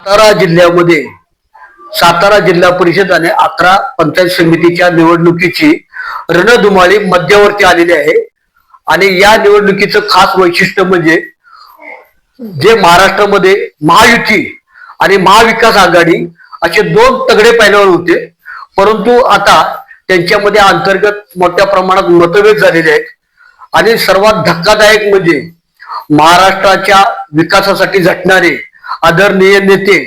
सातारा जिल्ह्यामध्ये सातारा जिल्हा परिषद आणि अकरा पंचायत समितीच्या निवडणुकीची रणधुमाळी मध्यावरती आलेली आहे. आणि या निवडणुकीचं खास वैशिष्ट्य म्हणजे जे महाराष्ट्रामध्ये महायुती आणि महाविकास आघाडी असे दोन तगडे पैलवान होते. परंतु आता त्यांच्यामध्ये अंतर्गत मोठ्या प्रमाणात मतभेद झालेले आहेत. आणि सर्वात धक्कादायक म्हणजे महाराष्ट्राच्या विकासासाठी झटणारे आदरणीय नेते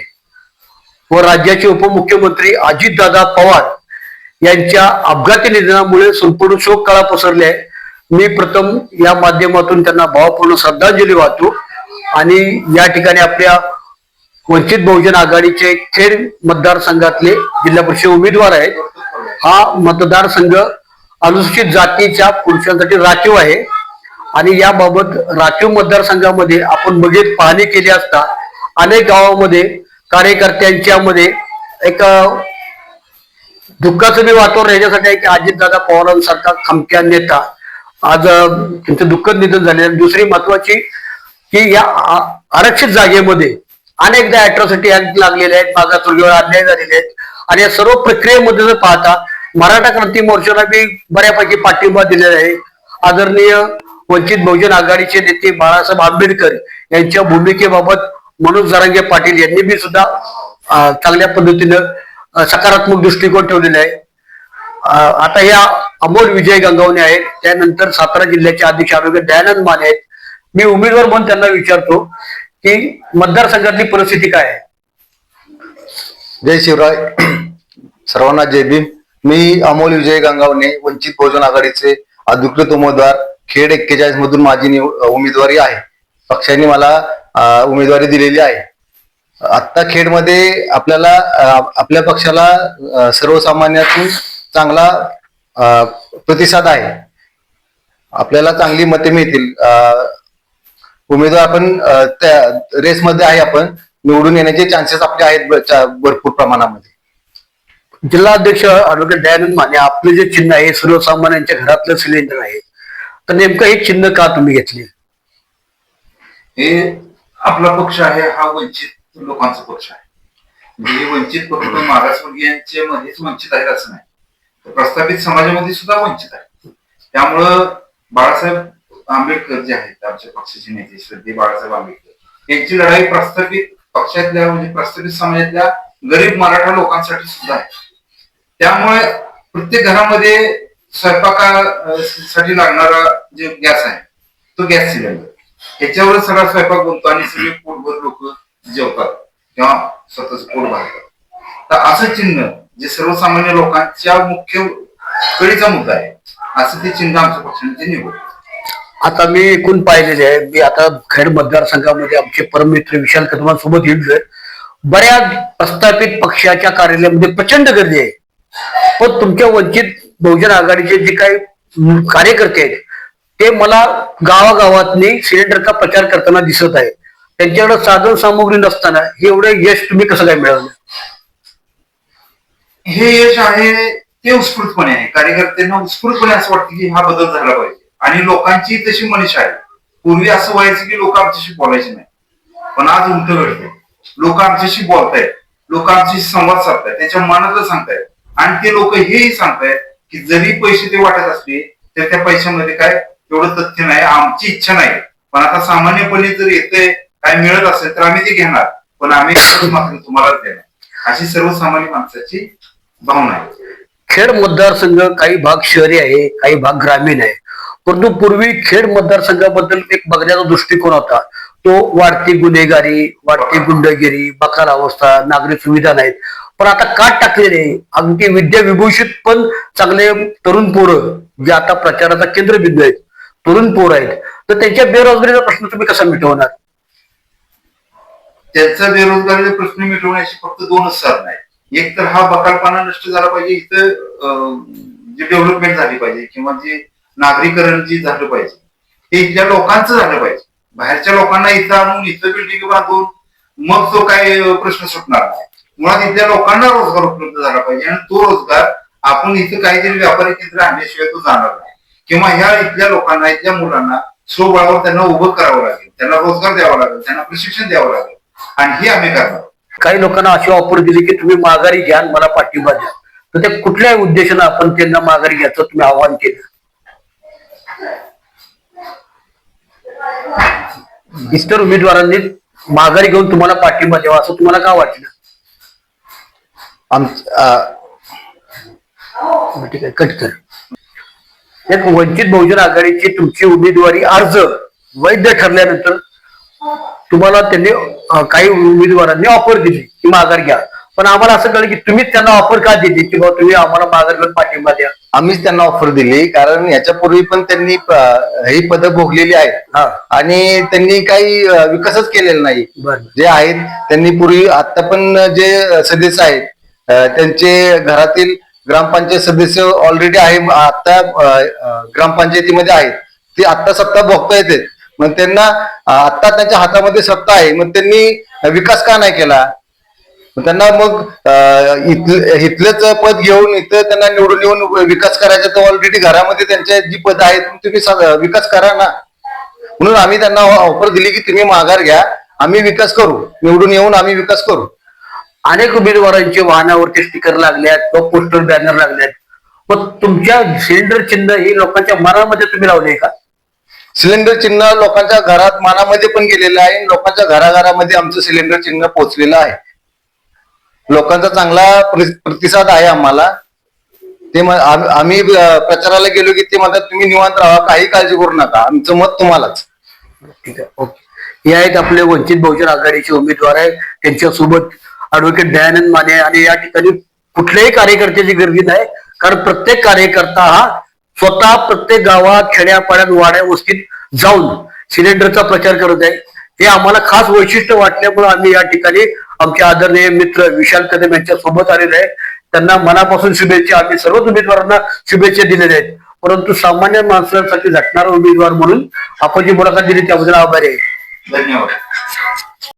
व राज्याचे उपमुख्यमंत्री अजितदादा पवार यांच्या अपघाती निधनामुळे संपूर्ण शोक काळा पसरले आहे. मी प्रथम या माध्यमातून त्यांना भावपूर्ण श्रद्धांजली वाहतो आणि या ठिकाणी आपल्या वंचित बहुजन आघाडीचे खेड मतदारसंघातले जिल्हा परिषद उमेदवार आहेत. हा मतदारसंघ अनुसूचित जातीच्या पुरुषांसाठी राखीव आहे. आणि याबाबत राखीव मतदारसंघामध्ये आपण बघित पाहणी केली असता अनेक गावामध्ये कार्यकर्त्यांच्या मध्ये एक दुःखाचं बी वातावरण याच्यासाठी आहे की अजितदादा पवारांसारखा खमक्या नेता आज त्यांचं दुःखद निधन झाले आणि दुसरी महत्वाची की या आरक्षित जागेमध्ये अनेकदा अॅट्रॉसिटी ऍक्ट लागलेले आहेत मागासवर्गीय अन्याय झालेले आहेत. आणि या सर्व प्रक्रियेमध्ये जर पाहता मराठा क्रांती मोर्चाला बी बऱ्यापैकी पाठिंबा दिलेला आहे. आदरणीय वंचित बहुजन आघाडीचे नेते बाळासाहेब आंबेडकर यांच्या भूमिकेबाबत मनोज जरांगे पाटील यांनी बी सुद्धा चांगल्या पद्धतीनं सकारात्मक दृष्टिकोन ठेवलेला आहे. आता या अमोल विजय गंगावणे आहेत त्यानंतर सातारा जिल्ह्याचे अध्यक्ष आरोग्य दयानंद माने आहेत. मी उमेदवार म्हणून त्यांना विचारतो की मतदारसंघातली परिस्थिती काय आहे? जय शिवराय. सर्वांना जय भीम. मी अमोल विजय गंगावणे वंचित बहुजन आघाडीचे अधिकृत उमेदवार खेड एक्केचाळीस मधून माझी निव- उमेदवारी आहे. पक्षाने मला उमेदवारी दिलेली आहे. आत्ता खेडमध्ये आपल्याला आपल्या पक्षाला सर्वसामान्यातून चांगला प्रतिसाद आहे. आपल्याला चांगली मते मिळतील. उमेदवार आपण त्या रेसमध्ये आहे आपण निवडून येण्याचे चान्सेस आपले आहेत भरपूर प्रमाणामध्ये. जिल्हाध्यक्ष आरोग्य दयानंद माने आपलं जे चिन्ह आहे सर्वसामान्यांच्या घरातलं सिलेंडर आहे. तर नेमकं हे चिन्ह का तुम्ही घेतले? हे आपला पक्ष आहे हा वंचित लोकांचा पक्ष आहे. म्हणजे वंचित फक्त मागासवर्गीयांचे मध्येच वंचित आहेत असं नाही. तर प्रस्थापित समाजामध्ये सुद्धा वंचित आहे त्यामुळं बाळासाहेब आंबेडकर जे आहेत आमच्या पक्षाचे नेते श्रद्धे बाळासाहेब आंबेडकर यांची लढाई प्रस्थापित पक्षातल्या म्हणजे प्रस्थापित समाजातल्या गरीब मराठा लोकांसाठी सुद्धा आहे. त्यामुळे प्रत्येक घरामध्ये स्वयंपाकासाठी लागणारा जे गॅस आहे तो गॅस सिलेंडर. ह्याच्यावर सगळा स्वयंपाक बनतो आणि सगळे पोटभर लोक जेवतात किंवा स्वतःच पोट भरतात तर असं चिन्ह जे सर्वसामान्य लोकांच्या मुख्य कळीचा मुद्दा आहे असं ते चिन्ह आमच्या पक्षाने निवड आता मी एकूण पाहिलेले आहे मी आता खेड मतदारसंघामध्ये आमचे परममित्र विशाल कदमा सोबत येऊन बऱ्याच प्रस्थापित पक्षाच्या कार्यालयामध्ये प्रचंड गर्दी आहे. पण तुमच्या वंचित बहुजन आघाडीचे जे काही कार्यकर्ते आहेत ते मला गावागावातनी सिलेंडरचा प्रचार करताना दिसत आहे. त्यांच्याकडे साधन सामुग्री नसताना हे एवढं यश तुम्ही कसं काय मिळवलं? हे यश आहे ते उत्स्फूर्तपणे आहे. कार्यकर्त्यांना उत्स्फूर्तपणे असं वाटतं की हा बदल झाला पाहिजे. आणि लोकांची तशी मनीषा आहे. पूर्वी असं व्हायचं की लोक आमच्याशी बोलायचे नाही. पण आज उलट घडतंय. लोक आमच्याशी बोलतायत. लोक आमच्याशी संवाद साधतायत. त्याच्या मनातलं सांगतायत. आणि ते लोक हेही सांगतायत की जरी पैसे ते वाटत असले तर त्या पैशामध्ये काय तेवढं तथ्य नाही आमची इच्छा नाही. पण आता सामान्यपणे जर येते काय मिळत असेल तर आम्ही ते घेणार. पण आम्ही मात्र तुम्हाला देणार. अशी सर्वसामान्य माणसाची भावना आहे. खेड मतदारसंघ काही भाग शहरी आहे काही भाग ग्रामीण आहे. परंतु पूर्वी खेड मतदारसंघाबद्दल एक बघण्याचा दृष्टिकोन होता. तो वाढती गुन्हेगारी वाढती गुंडगिरी बकार अवस्था नागरिक सुविधा नाहीत. पण आता काट टाकलेले अगदी विद्या विभूषित पण चांगले तरुण पोरं जे आता प्रचाराचा केंद्रबिंदू आहेत. तरुण पोर आहेत. तर त्यांच्या बेरोजगारीचा प्रश्न तुम्ही कसा मिटवणार? त्यांचा बेरोजगारीचा प्रश्न मिटवण्याची फक्त दोनच साधन आहेत. एक तर हा बकालपणा नष्ट झाला पाहिजे इथं जे डेव्हलपमेंट झाली पाहिजे किंवा जे नागरीकरण जे झालं पाहिजे हे इथल्या लोकांचं झालं पाहिजे. बाहेरच्या लोकांना इथं आणून इथं बिल्डिंग बांधून मग तो काय प्रश्न सुटणार नाही. मुळात इथल्या लोकांना रोजगार उपलब्ध झाला पाहिजे आणि तो रोजगार आपण इथं काहीतरी व्यापारी केंद्र आणल्याशिवाय तो जाणार नाही. किंवा ह्या इथल्या लोकांना इथल्या मुलांना स्वबळावर त्यांना उभं करावं लागेल. त्यांना रोजगार द्यावा लागेल त्यांना प्रशिक्षण द्यावं लागेल. आणि हे आम्ही करणार काही लोकांना अशी ऑफर दिली की तुम्ही माघारी घ्या मला पाठिंबा द्या. तर त्या कुठल्याही उद्देशानं आपण त्यांना माघारी घ्यायचं तुम्ही आव्हान केलं. इतर उमेदवारांनी माघारी घेऊन तुम्हाला पाठिंबा द्यावा असं तुम्हाला का वाटलं? ठीक आहे कट कर. एक वंचित बहुजन आघाडीची तुमची उमेदवारी अर्ज वैध ठरल्यानंतर तुम्हाला त्यांनी काही उमेदवारांनी ऑफर दिली की माघार घ्या. पण आम्हाला असं कळलं की तुम्ही त्यांना ऑफर का दिली? की बाबा तुम्ही आम्हाला माघार घेऊन पाठिंबा द्या. आम्हीच त्यांना ऑफर दिली कारण याच्यापूर्वी पण त्यांनी ही पदं भोगलेली आहेत. हा. आणि त्यांनी काही विकासच केलेला नाही. जे आहेत त्यांनी पूर्वी आता पण जे सदस्य आहेत त्यांचे घरातील ग्रामपंचायत सदस्य ऑलरेडी आहे आता ग्रामपंचायतीमध्ये आहेत ते आता सत्ता भोगता येते. मग त्यांना आता त्यांच्या हातामध्ये सत्ता आहे. मग त्यांनी विकास का नाही केला? त्यांना मग इथलंच पद घेऊन इथं त्यांना निवडून येऊन विकास करायचा तर ऑलरेडी घरामध्ये त्यांच्या जी पद आहेत तुम्ही विकास करा ना. म्हणून आम्ही त्यांना ऑफर दिली की तुम्ही माघार घ्या. आम्ही विकास करू. निवडून येऊन आम्ही विकास करू. अनेक उमेदवारांचे वाहनावरती स्टिकर लागल्यात किंवा पोस्टर बॅनर लागल्यात. पण तुमच्या सिलेंडर चिन्ह हे लोकांच्या मनामध्ये तुम्ही लावले का? सिलेंडर चिन्ह लोकांच्या घरात मानामध्ये पण गेलेलं आहे लोकांच्या घराघरामध्ये आमचं सिलेंडर चिन्ह पोहोचलेलं आहे. लोकांचा चांगला प्रति- प्रतिसाद आहे आम्हाला. ते आम्ही प्रचाराला गेलो की ते म्हणतात तुम्ही निवांत राहा काही काळजी करू नका. आमचं मत तुम्हालाच. ठीक आहे ओके. हे आहेत आपले वंचित बहुजन आघाडीचे उमेदवार आहे त्यांच्यासोबत ऍडव्होकेट दयानंद माने आणि या ठिकाणी कुठल्याही कार्यकर्त्याची गर्दी नाही. कारण प्रत्येक कार्यकर्ता हा स्वतः प्रत्येक गावात खेड्यापाड्यात वाड्या वस्तीत जाऊन सिलेंडरचा प्रचार करत आहे. हे आम्हाला खास वैशिष्ट्य वाटल्यामुळे आम्ही या ठिकाणी आमचे आदरणीय मित्र विशाल कदम यांच्या सोबत आलेले आहे. त्यांना मनापासून शुभेच्छा. आम्ही सर्वच उमेदवारांना शुभेच्छा दिलेल्या आहेत. परंतु सामान्य माणसांसाठी झटणारा उमेदवार म्हणून आपण जी मुलाखत दिली त्याबद्दल आभारी आहे. धन्यवाद.